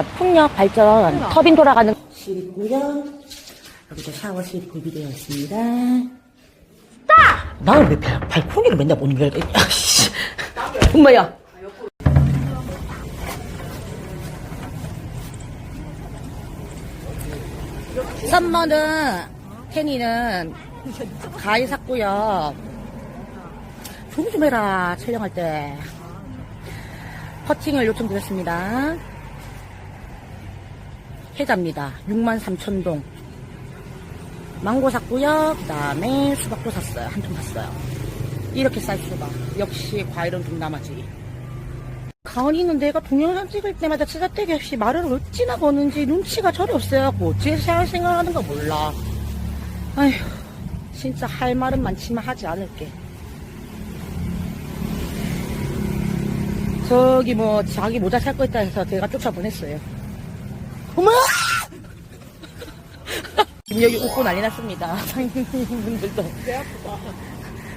풍력 발전 터빈 돌아가는 실이고요. 여기도 샤워실 구비되어 있습니다. 나는 왜 발, 발코니를 맨날 못 열어? 아씨. 엄마야. 썸머는 테니는 가위 샀고요. 조금 좀 해라 촬영할 때. 퍼팅을 요청드렸습니다. 해자입니다. 63,000동. 망고 샀고요. 그 다음에 수박도 샀어요. 한 통 샀어요. 이렇게 쌀 수박. 역시 과일은 좀 남아지. 가은이는 내가 동영상 찍을 때마다 쓰다떼기 없이 말을 어찌나 거는지 눈치가 전혀 없어요. 어찌해서 할 생각하는 거 몰라. 아휴, 진짜 할 말은 많지만 하지 않을게. 저기 뭐 자기 모자 살 거 있다 해서 제가 쫓아보냈어요. 어머! 지금 여기 웃고 난리 났습니다. 상인분들도.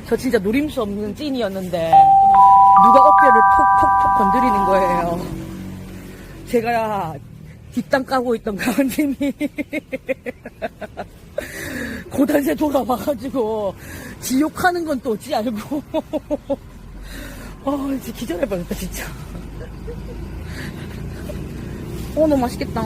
저 진짜 노림수 없는 찐이었는데 누가 어깨를 톡톡톡 건드리는 거예요. 제가 뒷땅 까고 있던 가은님이 고단세 돌아와가지고 지욕하는 건 또 어찌 알고 아 진짜 기절할 뻔했다 진짜 어 너무 맛있겠다